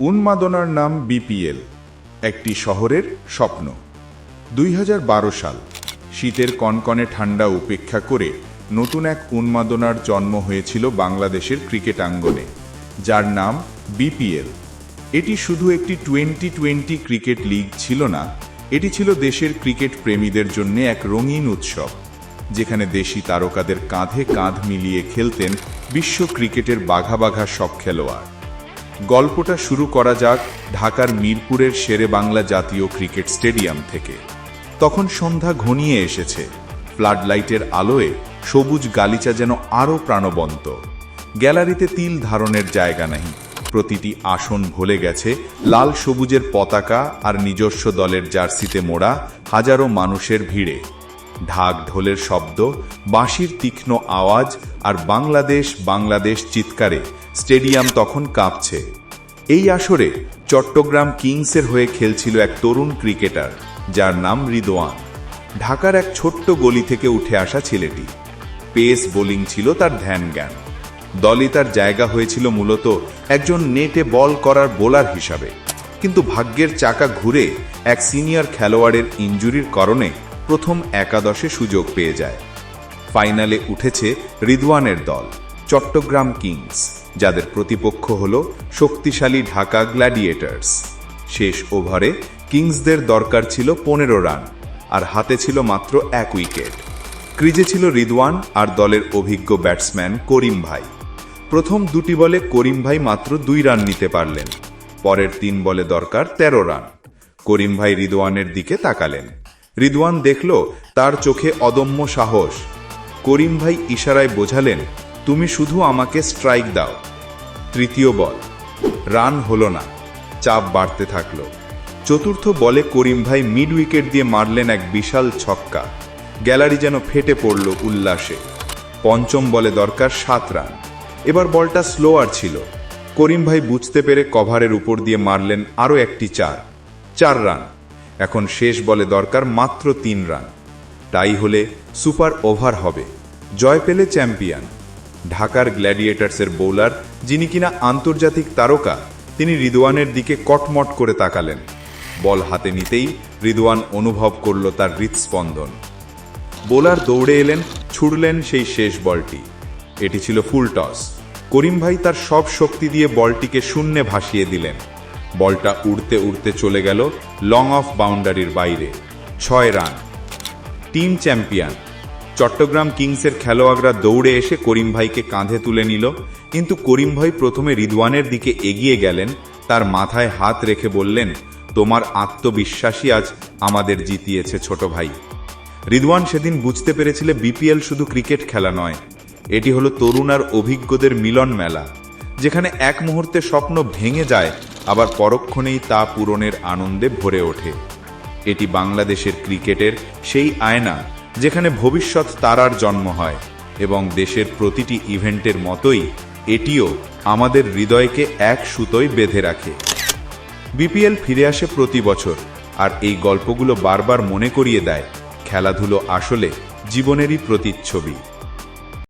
উন্মাদনার নাম বিপিএল, একটি শহরের স্বপ্ন। দুই হাজার বারো সাল, শীতের কনকনে ঠান্ডা উপেক্ষা করে নতুন এক উন্মাদনার জন্ম হয়েছিল বাংলাদেশের ক্রিকেট আঙ্গনে, যার নাম বিপিএল। এটি শুধু একটি টোয়েন্টি টোয়েন্টি ক্রিকেট লিগ ছিল না, এটি ছিল দেশের ক্রিকেট প্রেমীদের জন্য এক রঙিন উৎসব, যেখানে দেশি তারকাদের কাঁধে কাঁধ মিলিয়ে খেলতেন বিশ্ব ক্রিকেটের বাঘা বাঘা সব খেলোয়াড়। গল্পটা শুরু করা যাক ঢাকার মিরপুরের শেরে বাংলা জাতীয় ক্রিকেট স্টেডিয়াম থেকে। তখন সন্ধ্যা ঘনিয়ে এসেছে। ফ্লাড লাইটের আলোয় সবুজ গালিচা যেন আরও প্রাণবন্ত। গ্যালারিতে তিল ধারণের জায়গা নেই। প্রতিটি আসন ভুলে গেছে লাল সবুজের পতাকা আর নিজস্ব দলের জার্সিতে মোড়া হাজারো মানুষের ভিড়ে। ঢাক ঢোলের শব্দ, বাঁশির তীক্ষ্ণ আওয়াজ আর বাংলাদেশ বাংলাদেশ চিৎকারে স্টেডিয়াম তখন কাঁপছে। এই আসরে চট্টগ্রাম কিংসের হয়ে খেলছিল এক তরুণ ক্রিকেটার, যার নাম রিদওয়ান ঢাকার এক ছোট্ট গলি থেকে উঠে আসা ছেলেটি। পেস বোলিং ছিল তার ধ্যান জ্ঞান দলই তার জায়গা হয়েছিল মূলত একজন নেটে বল করার বোলার হিসাবে। কিন্তু ভাগ্যের চাকা ঘুরে এক সিনিয়র খেলোয়াড়ের ইঞ্জুরির কারণে প্রথম একাদশে সুযোগ পেয়ে যায়। ফাইনালে উঠেছে রিদওয়ানের দল, চট্টগ্রাম কিংস, যাদের প্রতিপক্ষ হল শক্তিশালী ঢাকা গ্ল্যাডিয়েটার্স। শেষ ওভারে কিংসদের দরকার ছিল পনেরো রান, আর হাতে ছিল মাত্র এক উইকেট। ক্রিজে ছিল রিদওয়ান আর দলের অভিজ্ঞ ব্যাটসম্যান করিম ভাই। প্রথম দুটি বলে করিম ভাই মাত্র দুই রান নিতে পারলেন, পরের তিন বলে দরকার ১৩ রান। করিম ভাই রিদওয়ানের দিকে তাকালেন। রিদওয়ান দেখল তার চোখে অদম্য সাহস। করিম ভাই ইশারায় বোঝালেন, তুমি শুধু আমাকে স্ট্রাইক দাও। তৃতীয় বল, রান হলো না। চাপ বাড়তে থাকল। চতুর্থ বলে করিম ভাই মিড উইকেট দিয়ে মারলেন এক বিশাল ছক্কা। গ্যালারি যেন ফেটে পড়ল উল্লাসে। পঞ্চম বলে দরকার সাত রান। এবার বলটা স্লোয়ার ছিল। করিম ভাই বুঝতে পেরে কভারের উপর দিয়ে মারলেন আরও একটি চার। চার রান। এখন শেষ বলে দরকার মাত্র তিন রান। তাই হলে সুপার ওভার হবে। জয় পেলে চ্যাম্পিয়ন। ঢাকার গ্ল্যাডিয়েটার্সের বোলার, যিনি কিনা আন্তর্জাতিক তারকা, তিনি রিদওয়ানের দিকে কটমট করে তাকালেন। বল হাতে নিতেই রিদওয়ান অনুভব করল তার হৃৎস্পন্দন বোলার দৌড়ে এলেন, ছুড়লেন সেই শেষ বলটি। এটি ছিল ফুল টস। করিম ভাই তার সব শক্তি দিয়ে বলটিকে শূন্যে ভাসিয়ে দিলেন। বলটা উড়তে উড়তে চলে গেল লং অফ বাউন্ডারির বাইরে। ছয় রান। টিম চ্যাম্পিয়ন চট্টগ্রাম কিংসের খেলোয়াড়রা দৌড়ে এসে করিম ভাইকে কাঁধে তুলে নিল, কিন্তু করিম ভাই প্রথমে রিদওয়ানের দিকে এগিয়ে গেলেন, তার মাথায় হাত রেখে বললেন, তোমার আত্মবিশ্বাসী আজ আমাদের জিতিয়েছে ছোট ভাই। রিদওয়ান সেদিন বুঝতে পেরেছিল বিপিএল শুধু ক্রিকেট খেলা নয়, এটি হলো তরুণ আর অভিজ্ঞদের মিলন মেলা, যেখানে এক মুহূর্তে স্বপ্ন ভেঙে যায় আবার পরক্ষণেই তা পূরণের আনন্দে ভরে ওঠে। এটি বাংলাদেশের ক্রিকেটের সেই আয়না যেখানে ভবিষ্যৎ তারার জন্ম হয় এবং দেশের প্রতিটি ইভেন্টের মতোই এটিও আমাদের হৃদয়কে এক সুতোয় বেঁধে রাখে। বিপিএল ফিরে আসে প্রতি বছর আর এই গল্পগুলো বারবার মনে করিয়ে দেয় খেলাধুলো আসলে জীবনেরই প্রতিচ্ছবি।